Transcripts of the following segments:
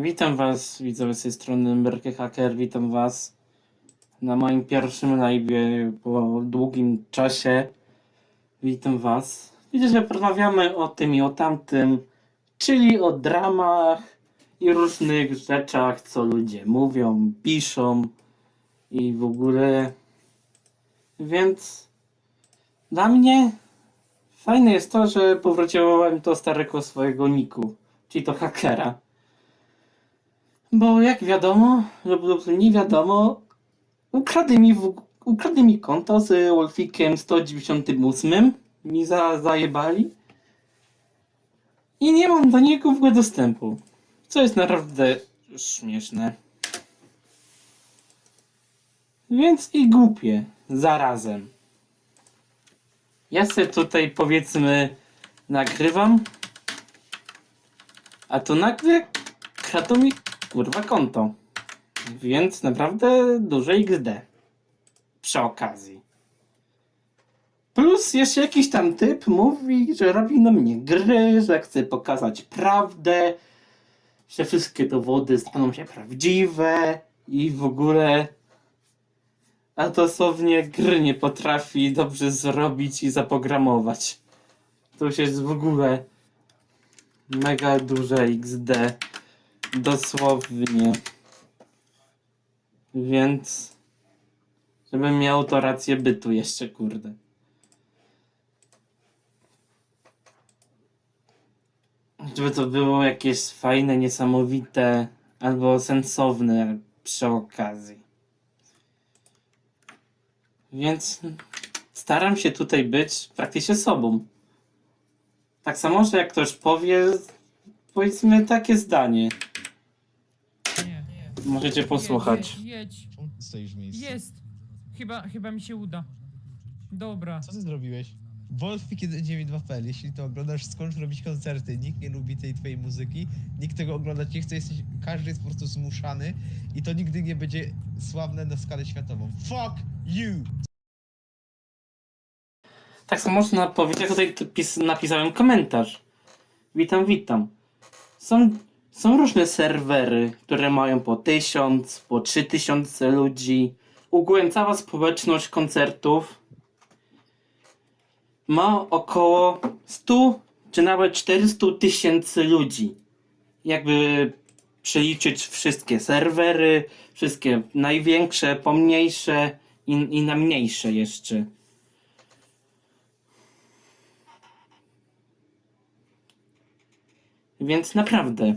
Witam Was, widzowie z tej strony Merke Hacker, witam Was na moim pierwszym live'ie po długim czasie. Witam Was. Widzę, że porozmawiamy o tym i o tamtym, czyli o dramach i różnych rzeczach, co ludzie mówią, piszą i w ogóle. Więc dla mnie fajne jest to, że powróciłem do starego swojego niku, czyli do hakera. Bo jak wiadomo, lub, lub nie wiadomo, ukradli mi, w, ukradli mi konto z Wolfikiem 198, mi za, zajebali. I nie mam do niego w ogóle dostępu, co jest naprawdę śmieszne. Więc i głupie, zarazem. Ja sobie tutaj powiedzmy nagrywam, a tu nagle kradł mi kurwa konto. Więc naprawdę duże XD. Przy okazji. Plus jeszcze jakiś tam typ mówi, że robi na mnie gry, że chce pokazać prawdę, że wszystkie dowody staną się prawdziwe i w ogóle. A dosłownie gry nie potrafi dobrze zrobić i zaprogramować. To już jest w ogóle mega duże XD. Dosłownie. Więc. Żebym miał to rację bytu jeszcze, kurde. Żeby to było jakieś fajne, niesamowite albo sensowne przy okazji. Więc staram się tutaj być praktycznie sobą. Tak samo, że jak ktoś powie, powiedzmy takie zdanie. Możecie posłuchać. Jedź, jedź, Czemu ty stoisz w miejscu? jedź. Jest. Chyba, chyba mi się uda. Dobra. Co ty zrobiłeś? Wolfik 192.pl, jeśli to oglądasz, skończ robić koncerty. Nikt nie lubi tej twojej muzyki, nikt tego oglądać nie chce, jesteś, każdy jest po prostu zmuszany i to nigdy nie będzie sławne na skalę światową. Fuck you! Tak samo można powiedzieć, jak tutaj pis- napisałem komentarz. Witam, witam. Są, są różne serwery, które mają po tysiąc, po trzy tysiące ludzi. Ogółem cała społeczność koncertów ma około 100 czy nawet 400 tysięcy ludzi. Jakby przeliczyć wszystkie serwery, wszystkie największe, pomniejsze i, i na mniejsze jeszcze. Więc naprawdę.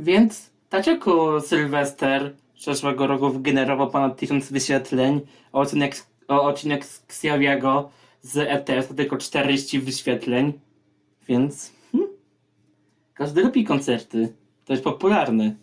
Więc dlaczego Sylwester zeszłego roku wygenerował ponad 1000 wyświetleń, a odcinek, a odcinek z Xiaomiego z ETS to tylko 40 wyświetleń? Więc hmm, każdy lubi koncerty. To jest popularne.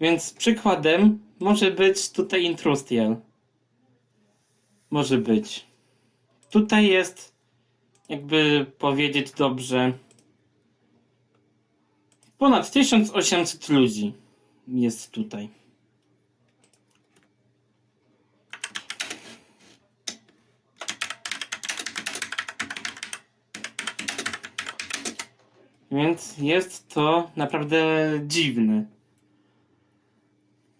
Więc przykładem może być tutaj Intrustiel. Może być. Tutaj jest, jakby powiedzieć dobrze, Ponad 1800 ludzi jest tutaj. Więc jest to naprawdę dziwne.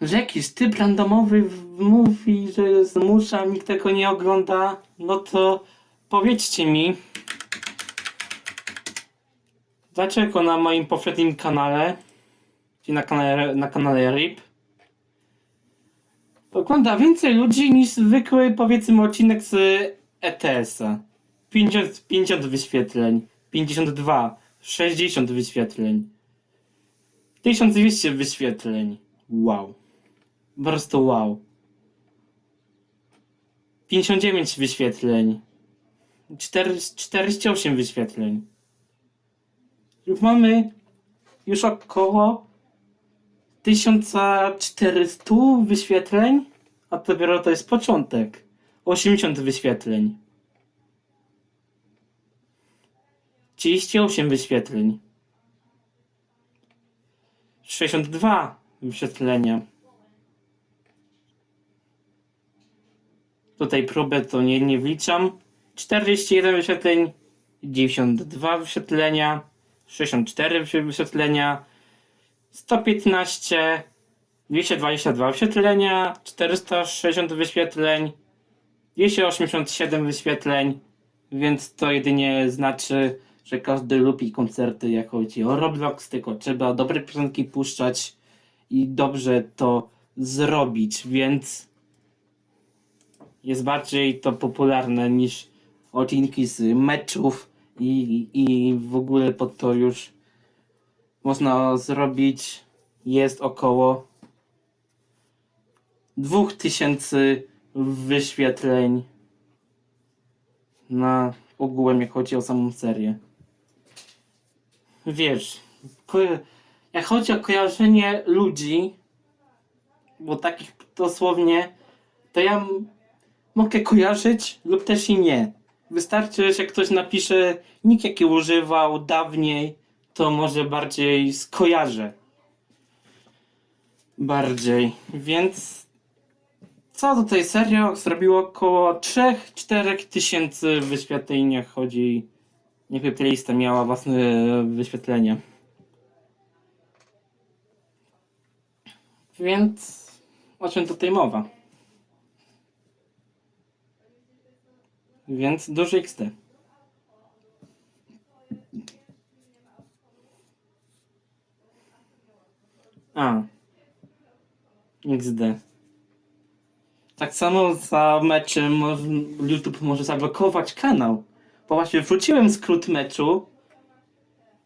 Że jakiś typ randomowy mówi, że zmusza, nikt tego nie ogląda, no to powiedzcie mi, Dlaczego na moim poprzednim kanale, czyli na kanale, na kanale RIP, ogląda więcej ludzi niż zwykły, powiedzmy, odcinek z ETS-a? 50, 50 wyświetleń, 52, 60 wyświetleń, 1200 wyświetleń. Wow. Po prostu wow. 59 wyświetleń. 4, 48 wyświetleń. Już mamy już około 1400 wyświetleń, a dopiero to jest początek. 80 wyświetleń. 38 wyświetleń. 62 wyświetlenia. Tutaj próbę to nie, nie wliczam. 41 wyświetleń, 92 wyświetlenia, 64 wyświetlenia, 115, 222 wyświetlenia, 460 wyświetleń, 287 wyświetleń, więc to jedynie znaczy, że każdy lubi koncerty, jak chodzi o Roblox, tylko trzeba dobre piosenki puszczać i dobrze to zrobić, więc jest bardziej to popularne niż odcinki z meczów i, i w ogóle pod to już można zrobić jest około 2000 wyświetleń na ogółem jak chodzi o samą serię. Wiesz, jak chodzi o kojarzenie ludzi, bo takich dosłownie, to ja mogę kojarzyć lub też i nie. Wystarczy, że ktoś napisze nick jaki używał dawniej, to może bardziej skojarzę. Bardziej. Więc co tutaj serio zrobiło około 3-4 tysięcy wyświetleń, jak chodzi. Niech playlista miała własne wyświetlenie. Więc o czym tutaj mowa? Więc duży XT. A. XD. Tak samo za meczem YouTube może zablokować kanał. Bo właśnie wrzuciłem skrót meczu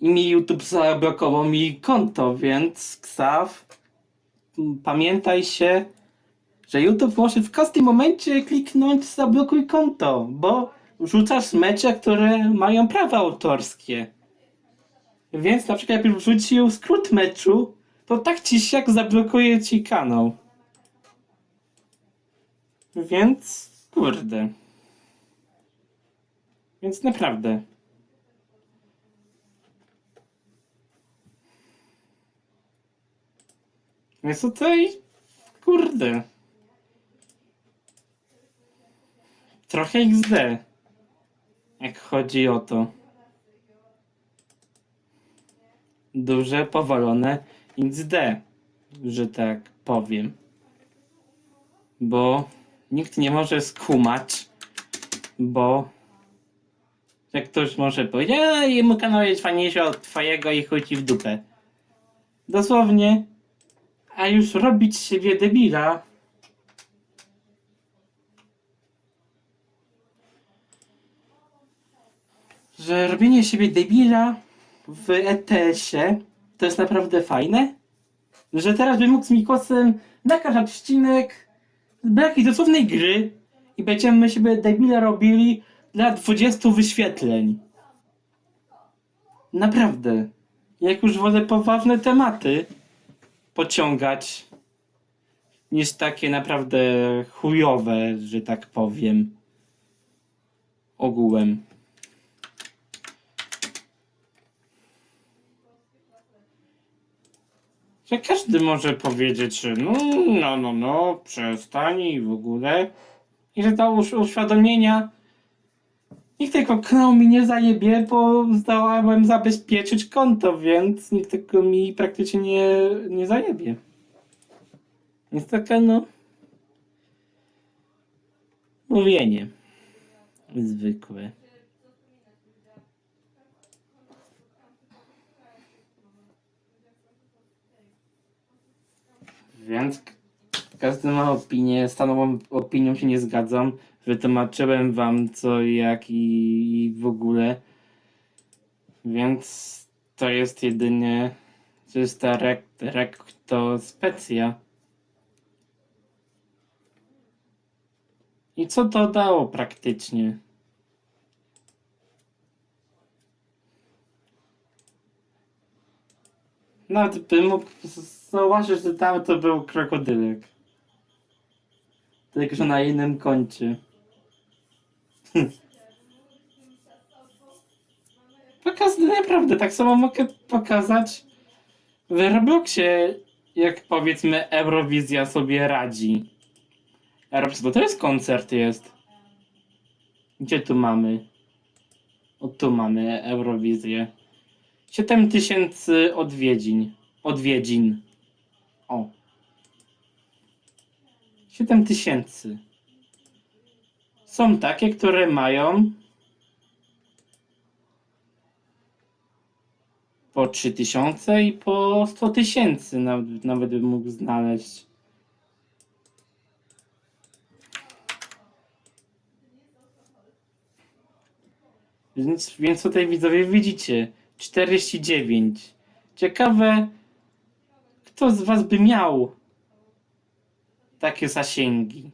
i mi YouTube zablokował mi konto, więc Ksaw, pamiętaj się, że YouTube może w każdym momencie kliknąć zablokuj konto, bo wrzucasz mecze, które mają prawa autorskie. Więc na przykład jakbyś wrzucił skrót meczu, to tak ci siak zablokuje ci kanał. Więc kurde. Więc naprawdę. Więc tutaj kurde. Trochę XD. Jak chodzi o to. Duże, powolone XD, że tak powiem. Bo nikt nie może skumać, bo jak ktoś może powiedzieć, a jemu kanał jest fajniejszy od twojego i chodzi w dupę. Dosłownie. A już robić siebie debila. Że robienie siebie debila w ETS-ie to jest naprawdę fajne. Że teraz bym mógł z Mikosem nagrać odcinek z jakiejś dosłownej gry i będziemy siebie debile robili dla 20 wyświetleń. Naprawdę. Jak już wolę poważne tematy pociągać niż takie naprawdę chujowe, że tak powiem. Ogółem. Że każdy może powiedzieć, że no, no, no, no, przestań i w ogóle. I że to już uświadomienia nikt tego kanału mi nie zajebie, bo zdołałem zabezpieczyć konto, więc nikt tego mi praktycznie nie, nie zajebie. Jest taka no... Mówienie. Zwykłe. Więc każdy ma opinię, z tą opinią się nie zgadzam. Wytłumaczyłem wam co, jak i, i w ogóle. Więc to jest jedynie czysta rek, rekto specja. I co to dało praktycznie? Nawet bym mógł z- zauważyć, że tam to był krokodylek. Tylko, że na innym koncie. Pokaz, naprawdę, tak samo mogę pokazać w Robloxie, jak powiedzmy Eurowizja sobie radzi. Roblox, bo to jest koncert jest. Gdzie tu mamy? O tu mamy Eurowizję. 7000 odwiedzin. odwiedzin. O. 7 tysięcy. Są takie, które mają po 3000 i po 100 tysięcy nawet, nawet bym mógł znaleźć. Więc, więc tutaj widzowie widzicie 49. Ciekawe, kto z was by miał takie zasięgi?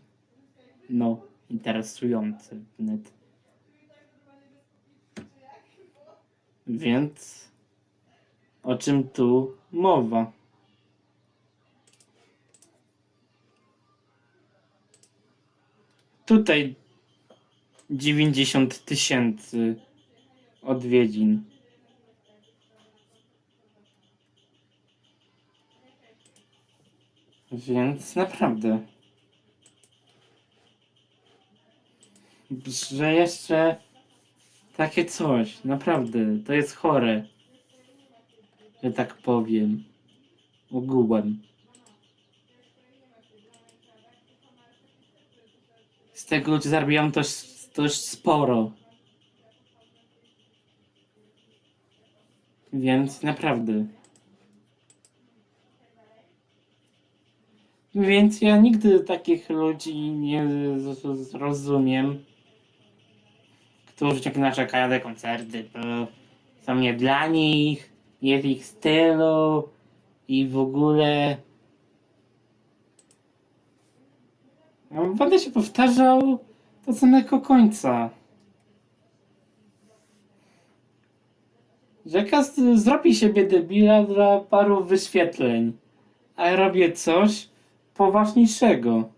No, interesujące wnet. Więc o czym tu mowa? Tutaj 90 tysięcy odwiedzin. Więc naprawdę. Że jeszcze takie coś, naprawdę, to jest chore. Że tak powiem. Ogółem. Z tego zarabiają dość, dość sporo. Więc naprawdę. Więc ja nigdy takich ludzi nie zrozumiem, którzy tak narzekają na koncerty, bo są nie dla nich, nie w ich stylu i w ogóle. No, będę się powtarzał do samego końca. Że każdy zrobi siebie debila dla paru wyświetleń, a ja robię coś poważniejszego.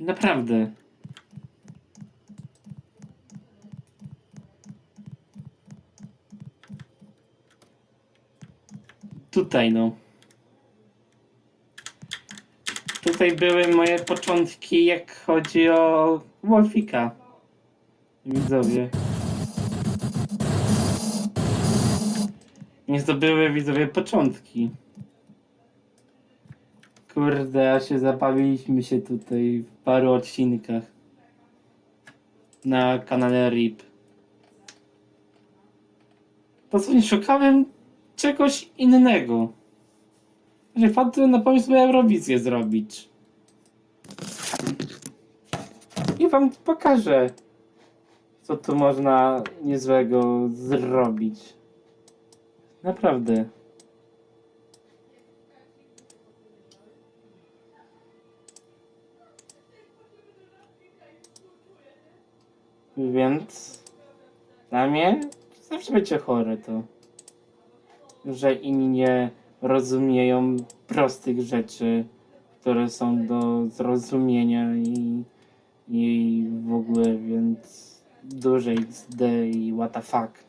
Naprawdę. Tutaj no. Tutaj były moje początki, jak chodzi o Wolfika. Widzowie. Więc to były widzowie początki. Kurde, a się zabawiliśmy się tutaj w paru odcinkach. Na kanale RIP. Po co nie szukałem czegoś innego. Że wpadłem na pomysł, by Eurowizję zrobić. I wam pokażę, co tu można niezłego zrobić. Naprawdę. Więc dla mnie zawsze będzie chore to, że inni nie rozumieją prostych rzeczy, które są do zrozumienia i, i w ogóle, więc duże XD i what the fuck,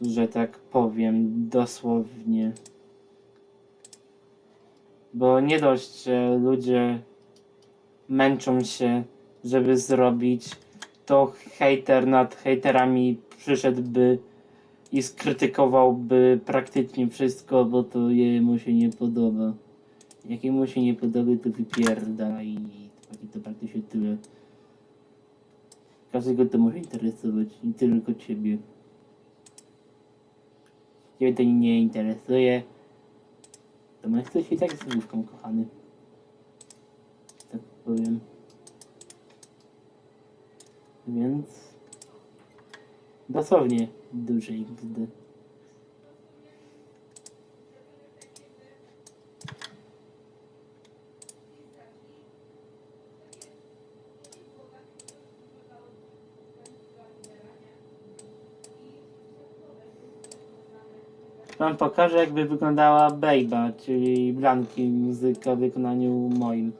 że tak powiem dosłownie. Bo nie dość, że ludzie męczą się, żeby zrobić, to hejter nad hejterami przyszedłby i skrytykowałby praktycznie wszystko, bo to jemu się nie podoba. Jak jemu się nie podoba, to wypierda i to praktycznie tyle. Każdego to może interesować, nie tylko ciebie. Ciebie to nie interesuje. To masz coś i tak z główką, kochany. Tak powiem. Więc dosłownie duże XD. Wam pokażę jakby wyglądała Bejba, czyli Blanki muzyka w wykonaniu moim.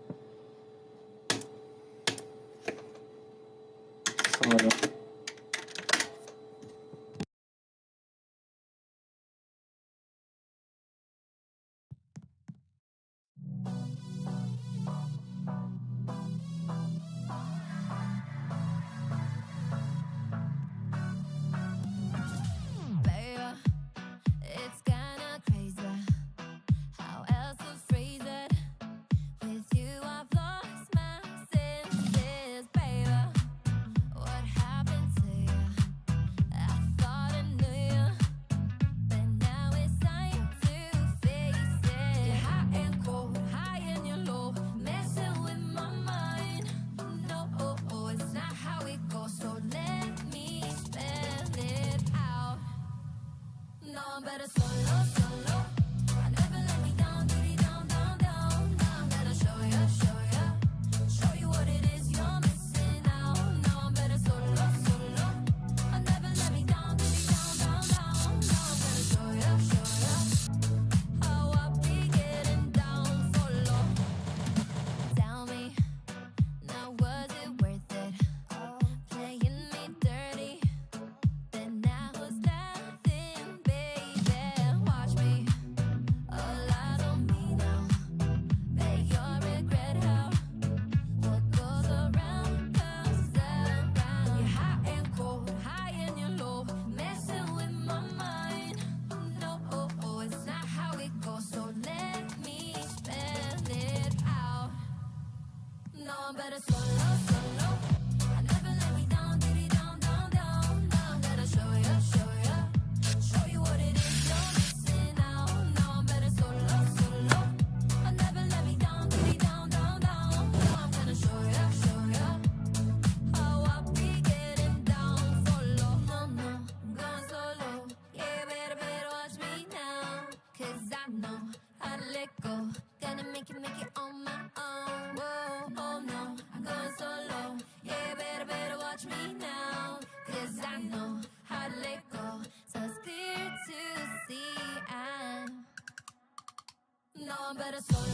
better slow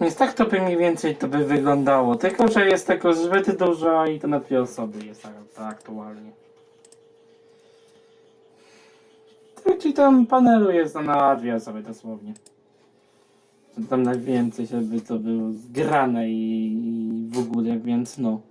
Więc tak to by mniej więcej to by wyglądało. Tylko, że jest tego zbyt dużo i to na dwie osoby jest tak, tak aktualnie. Tak, czyli tam panelu jest na dwie osoby dosłownie. Tam najwięcej, żeby to było zgrane i, i w ogóle, więc no.